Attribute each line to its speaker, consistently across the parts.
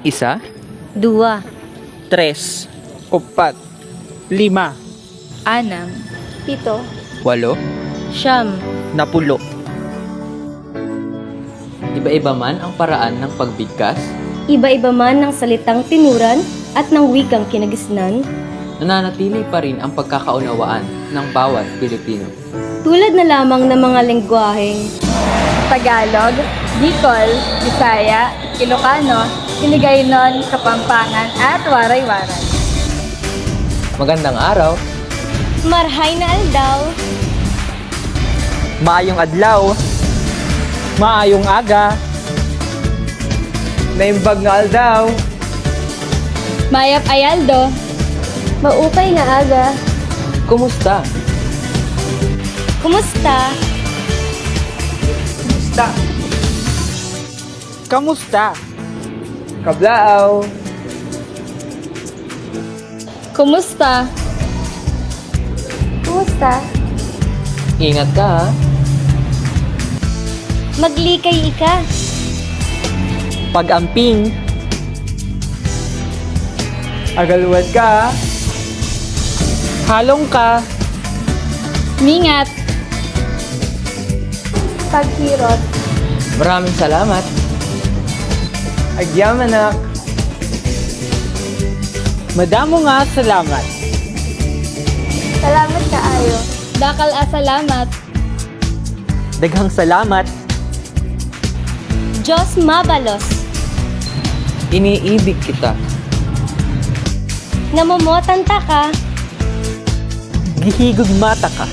Speaker 1: Isa,
Speaker 2: Dua.
Speaker 3: tres, upat, lima,
Speaker 2: Anam.
Speaker 4: Pito.
Speaker 1: walo,
Speaker 2: Siyam.
Speaker 3: napulo.
Speaker 1: iba-iba man ang paraan ng pagbigkas,
Speaker 4: Iba-iba man ng salitang tinuran at ng wikang kinagisnan,
Speaker 1: nananatili pa rin ang pagkakaunawaan ng bawat Pilipino.
Speaker 4: tulad na lamang ng mga lengguwaheng
Speaker 2: Tagalog, Bicol, Bisaya, Ilocano, Hiligaynon, Kapampangan, at Waray-Waray.
Speaker 1: Magandang araw,
Speaker 4: Marhay na Aldaw,
Speaker 3: Maayong adlaw, maayong aga, naimbag nga aldaw,
Speaker 2: Mayap Ayaldo,
Speaker 4: Maupay na Aga,
Speaker 1: kumusta?
Speaker 4: Kumusta?
Speaker 3: Kamusta? Kamusta? Kablaaw,
Speaker 2: Kumusta?
Speaker 4: Kumusta?
Speaker 1: Ingat ka ha.
Speaker 4: Maglikay ika,
Speaker 3: pag-amping, agalwad ka, halong ka,
Speaker 2: Mingat!
Speaker 4: paghirot,
Speaker 1: Maraming salamat.
Speaker 3: agyamanak. Madamo nga salamat.
Speaker 4: salamat kaayo.
Speaker 2: Dakal asalamat!
Speaker 3: Daghang salamat.
Speaker 4: Diyos mabalos,
Speaker 1: Iniibig kita.
Speaker 4: namomotan ta ka,
Speaker 3: Gihigog mata ka.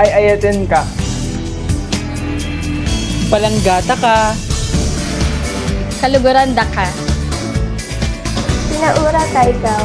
Speaker 3: Ay ayatin ka. Palanggata ka.
Speaker 2: Kaluguran da ka!
Speaker 4: pinaura ka ikaw,